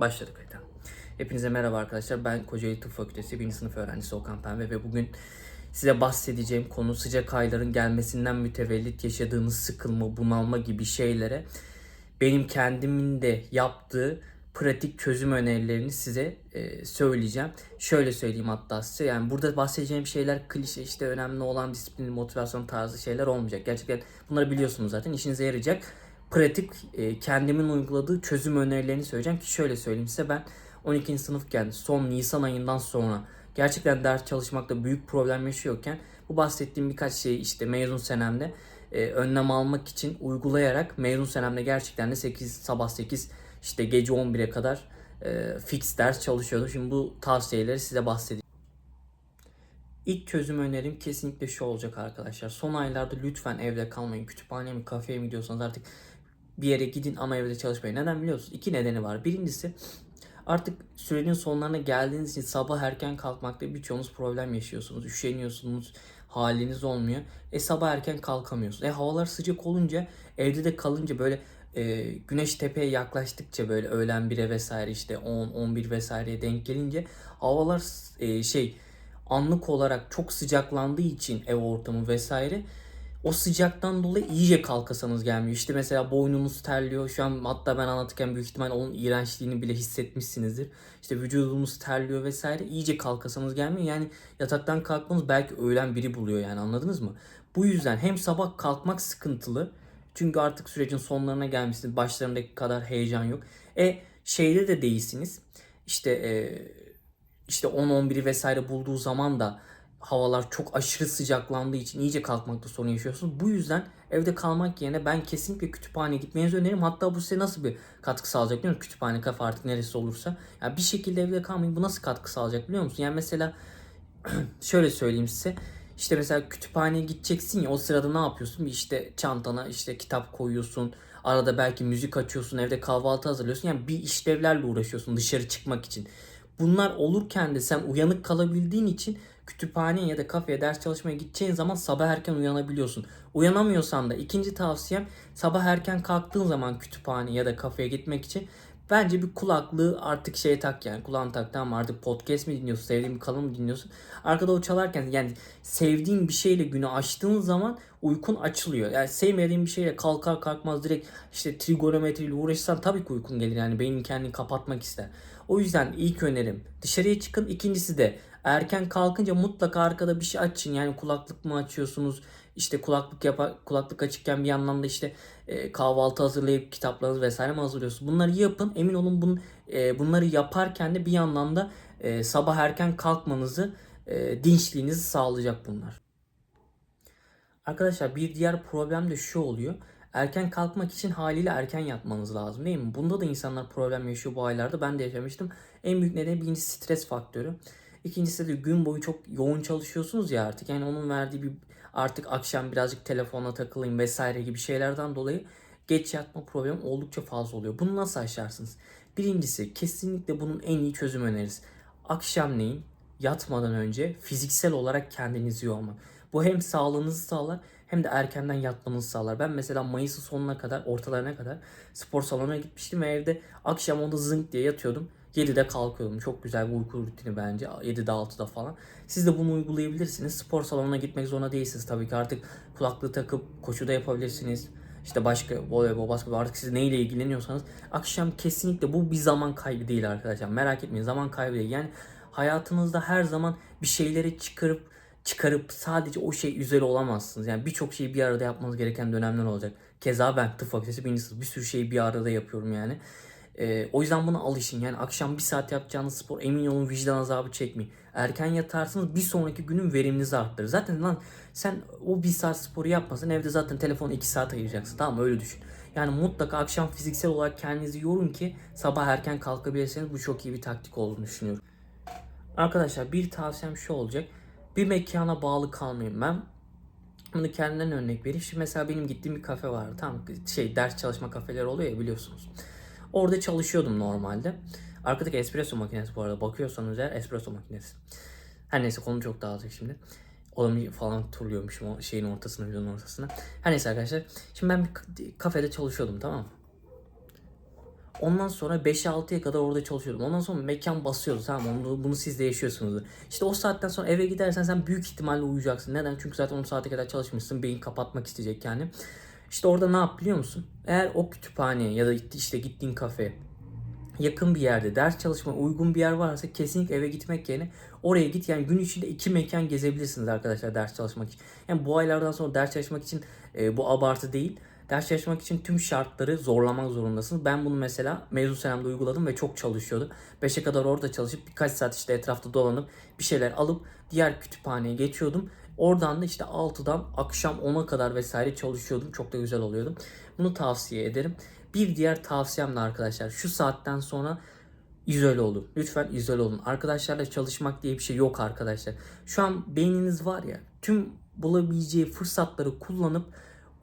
Başladık kayıta. Hepinize merhaba arkadaşlar. Ben Kocaeli Tıp Fakültesi 1. sınıf öğrencisi Okan Pembe ve bugün size bahsedeceğim konu sıcak ayların gelmesinden mütevellit yaşadığınız sıkılma, bunalma gibi şeylere benim kendimin de yaptığı pratik çözüm önerilerini size e, söyleyeceğim. Şöyle söyleyeyim hatta size yani burada bahsedeceğim şeyler klişe işte önemli olan disiplin, motivasyon tarzı şeyler olmayacak. Gerçekten bunları biliyorsunuz zaten işinize yarayacak. Pratik e, kendimin uyguladığı çözüm önerilerini söyleyeceğim ki şöyle söyleyeyim size ben 12. sınıfken son Nisan ayından sonra gerçekten ders çalışmakta büyük problem yaşıyorken bu bahsettiğim birkaç şeyi işte mezun senemde e, önlem almak için uygulayarak mezun senemde gerçekten de 8 sabah 8 işte gece 11'e kadar e, fix ders çalışıyordum. Şimdi bu tavsiyeleri size bahsedeyim. İlk çözüm önerim kesinlikle şu olacak arkadaşlar. Son aylarda lütfen evde kalmayın. Kütüphaneye mi kafeye mi gidiyorsanız artık bir yere gidin ama evde çalışmayın. Neden biliyorsunuz? İki nedeni var. Birincisi artık sürecin sonlarına geldiğiniz için sabah erken kalkmakta birçoğunuz problem yaşıyorsunuz. Üşeniyorsunuz. Haliniz olmuyor. E sabah erken kalkamıyorsunuz. E havalar sıcak olunca evde de kalınca böyle e, güneş tepeye yaklaştıkça böyle öğlen 1'e vesaire işte 10 11 vesaireye denk gelince havalar e, şey anlık olarak çok sıcaklandığı için ev ortamı vesaire o sıcaktan dolayı iyice kalkasanız gelmiyor. İşte mesela boynunuz terliyor. Şu an hatta ben anlatırken büyük ihtimal onun iğrençliğini bile hissetmişsinizdir. İşte vücudumuz terliyor vesaire. İyice kalkasanız gelmiyor. Yani yataktan kalkmanız belki öğlen biri buluyor yani anladınız mı? Bu yüzden hem sabah kalkmak sıkıntılı. Çünkü artık sürecin sonlarına gelmişsiniz. Başlarındaki kadar heyecan yok. E şeyde de değilsiniz. İşte e, işte 10-11'i vesaire bulduğu zaman da havalar çok aşırı sıcaklandığı için iyice kalkmakta sorun yaşıyorsunuz. Bu yüzden evde kalmak yerine ben kesinlikle kütüphaneye gitmenizi öneririm. Hatta bu size nasıl bir katkı sağlayacak biliyor musun? Kütüphane, kafe artık neresi olursa. Ya bir şekilde evde kalmayın. Bu nasıl katkı sağlayacak biliyor musun? Yani mesela şöyle söyleyeyim size. İşte mesela kütüphaneye gideceksin ya o sırada ne yapıyorsun? İşte çantana işte kitap koyuyorsun. Arada belki müzik açıyorsun, evde kahvaltı hazırlıyorsun. Yani bir işlevlerle uğraşıyorsun dışarı çıkmak için. Bunlar olurken de sen uyanık kalabildiğin için kütüphaneye ya da kafeye ders çalışmaya gideceğin zaman sabah erken uyanabiliyorsun. Uyanamıyorsan da ikinci tavsiyem sabah erken kalktığın zaman kütüphane ya da kafeye gitmek için bence bir kulaklığı artık şey tak yani kulağını tak tamam artık podcast mi dinliyorsun sevdiğin bir kanal mı dinliyorsun? Arkada o çalarken yani sevdiğin bir şeyle günü açtığın zaman uykun açılıyor. Yani sevmediğin bir şeyle kalkar kalkmaz direkt işte trigonometriyle uğraşırsan tabii ki uykun gelir yani beynin kendini kapatmak ister. O yüzden ilk önerim dışarıya çıkın. İkincisi de erken kalkınca mutlaka arkada bir şey açın yani kulaklık mı açıyorsunuz işte kulaklık yapar kulaklık açıkken bir yandan da işte e, kahvaltı hazırlayıp kitaplarınızı vesaire mi hazırlıyorsunuz? Bunları yapın. Emin olun bun, e, bunları yaparken de bir yandan da e, sabah erken kalkmanızı, e, dinçliğinizi sağlayacak bunlar. Arkadaşlar bir diğer problem de şu oluyor. Erken kalkmak için haliyle erken yatmanız lazım değil mi? Bunda da insanlar problem yaşıyor bu aylarda. Ben de yaşamıştım. En büyük nedeni birincisi stres faktörü. İkincisi de gün boyu çok yoğun çalışıyorsunuz ya artık. Yani onun verdiği bir artık akşam birazcık telefona takılayım vesaire gibi şeylerden dolayı geç yatma problemi oldukça fazla oluyor. Bunu nasıl aşarsınız? Birincisi kesinlikle bunun en iyi çözüm önerisi. Akşamleyin yatmadan önce fiziksel olarak kendinizi yormak. Bu hem sağlığınızı sağlar hem de erkenden yatmanızı sağlar. Ben mesela Mayıs'ın sonuna kadar, ortalarına kadar spor salonuna gitmiştim ve evde akşam onda zınk diye yatıyordum. 7'de kalkıyordum. Çok güzel bir uyku rutini bence. 7'de 6'da falan. Siz de bunu uygulayabilirsiniz. Spor salonuna gitmek zorunda değilsiniz. Tabii ki artık kulaklığı takıp koşu da yapabilirsiniz. İşte başka voleybol, basketbol artık siz neyle ilgileniyorsanız akşam kesinlikle bu bir zaman kaybı değil arkadaşlar. Merak etmeyin zaman kaybı değil. Yani hayatınızda her zaman bir şeyleri çıkarıp çıkarıp sadece o şey üzeri olamazsınız. Yani birçok şeyi bir arada yapmanız gereken dönemler olacak. Keza ben tıp fakültesi birinci sınıf bir sürü şeyi bir arada yapıyorum yani. Ee, o yüzden buna alışın. Yani akşam bir saat yapacağınız spor emin olun vicdan azabı çekmeyin. Erken yatarsınız bir sonraki günün veriminizi arttırır. Zaten lan sen o bir saat sporu yapmasın evde zaten telefonu iki saat ayıracaksın. Tamam? Öyle düşün. Yani mutlaka akşam fiziksel olarak kendinizi yorun ki sabah erken kalkabilirseniz bu çok iyi bir taktik olduğunu düşünüyorum. Arkadaşlar bir tavsiyem şu olacak. Bir mekana bağlı kalmayın. Ben bunu kendimden örnek vereyim. Şimdi mesela benim gittiğim bir kafe vardı. Tam şey ders çalışma kafeleri oluyor ya biliyorsunuz. Orada çalışıyordum normalde. Arkadaki espresso makinesi bu arada bakıyorsanız eğer espresso makinesi. Her neyse konu çok dağılacak şimdi. Odamı falan turluyormuşum o şeyin ortasına, videonun ortasına. Her neyse arkadaşlar. Şimdi ben bir kafede çalışıyordum tamam mı? Ondan sonra 5'e 6'ya kadar orada çalışıyordum. Ondan sonra mekan basıyordu tamam? Onu, bunu siz de yaşıyorsunuz. İşte o saatten sonra eve gidersen sen büyük ihtimalle uyuyacaksın. Neden? Çünkü zaten 10 saate kadar çalışmışsın. Beyin kapatmak isteyecek yani. İşte orada ne yap biliyor musun? Eğer o kütüphaneye ya da işte gittiğin kafeye yakın bir yerde ders çalışma uygun bir yer varsa kesinlikle eve gitmek yerine oraya git. Yani gün içinde iki mekan gezebilirsiniz arkadaşlar ders çalışmak için. Yani bu aylardan sonra ders çalışmak için e, bu abartı değil. Ders çalışmak için tüm şartları zorlamak zorundasınız. Ben bunu mesela mezun senemde uyguladım ve çok çalışıyordu. 5'e kadar orada çalışıp birkaç saat işte etrafta dolanıp bir şeyler alıp diğer kütüphaneye geçiyordum. Oradan da işte 6'dan akşam 10'a kadar vesaire çalışıyordum. Çok da güzel oluyordu. Bunu tavsiye ederim. Bir diğer tavsiyem de arkadaşlar şu saatten sonra izole olun. Lütfen izole olun. Arkadaşlarla çalışmak diye bir şey yok arkadaşlar. Şu an beyniniz var ya tüm bulabileceği fırsatları kullanıp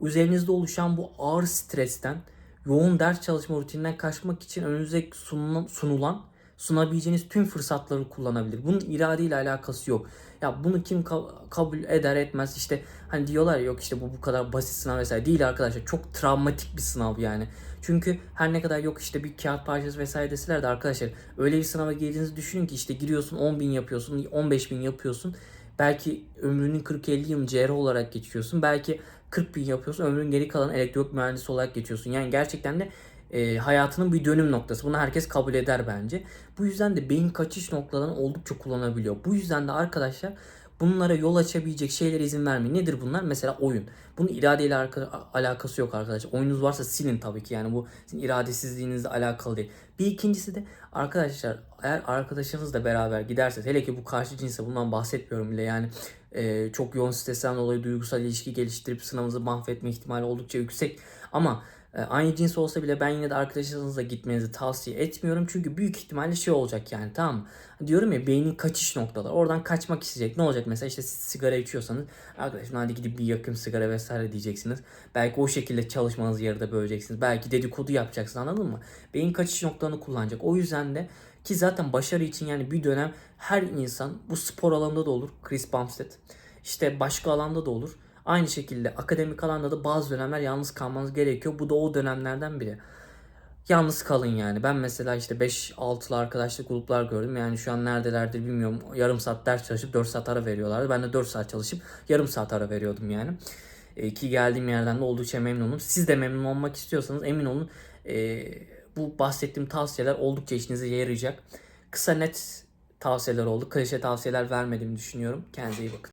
üzerinizde oluşan bu ağır stresten, yoğun ders çalışma rutininden kaçmak için önünüze sunulan, sunulan sunabileceğiniz tüm fırsatları kullanabilir. Bunun iradeyle alakası yok. Ya bunu kim ka- kabul eder etmez işte hani diyorlar yok işte bu bu kadar basit sınav vesaire değil arkadaşlar. Çok travmatik bir sınav yani. Çünkü her ne kadar yok işte bir kağıt parçası vesaire deseler de arkadaşlar öyle bir sınava girdiğinizi düşünün ki işte giriyorsun 10 bin yapıyorsun 15 bin yapıyorsun. Belki ömrünün 40-50 yıl CR olarak geçiyorsun. Belki 40 bin yapıyorsun. Ömrünün geri kalan elektrik mühendisi olarak geçiyorsun. Yani gerçekten de e, hayatının bir dönüm noktası. Bunu herkes kabul eder bence. Bu yüzden de beyin kaçış noktalarını oldukça kullanabiliyor. Bu yüzden de arkadaşlar bunlara yol açabilecek şeylere izin vermeyin. Nedir bunlar? Mesela oyun. Bunun iradeyle alakası yok arkadaşlar. Oyununuz varsa silin tabii ki. Yani bu sizin iradesizliğinizle alakalı değil. Bir ikincisi de arkadaşlar eğer arkadaşınızla beraber giderseniz hele ki bu karşı cinse bundan bahsetmiyorum bile yani e, çok yoğun stresten dolayı duygusal ilişki geliştirip sınavınızı mahvetme ihtimali oldukça yüksek. Ama aynı cins olsa bile ben yine de arkadaşlarınızla gitmenizi tavsiye etmiyorum. Çünkü büyük ihtimalle şey olacak yani tamam? Diyorum ya beynin kaçış noktaları. Oradan kaçmak isteyecek. Ne olacak mesela işte siz sigara içiyorsanız arkadaşım hadi gidip bir yakın sigara vesaire diyeceksiniz. Belki o şekilde çalışmanızı yarıda böleceksiniz. Belki dedikodu yapacaksınız anladın mı? Beyin kaçış noktalarını kullanacak. O yüzden de ki zaten başarı için yani bir dönem her insan bu spor alanında da olur. Chris Bumstead. İşte başka alanda da olur. Aynı şekilde akademik alanda da bazı dönemler yalnız kalmanız gerekiyor. Bu da o dönemlerden biri. Yalnız kalın yani. Ben mesela işte 5-6'lı arkadaşlık gruplar gördüm. Yani şu an neredelerdir bilmiyorum. Yarım saat ders çalışıp 4 saat ara veriyorlardı. Ben de 4 saat çalışıp yarım saat ara veriyordum yani. E, ki geldiğim yerden de oldukça memnunum. Siz de memnun olmak istiyorsanız emin olun e, bu bahsettiğim tavsiyeler oldukça işinize yarayacak. Kısa net tavsiyeler oldu. Klişe tavsiyeler vermediğimi düşünüyorum. Kendinize iyi bakın.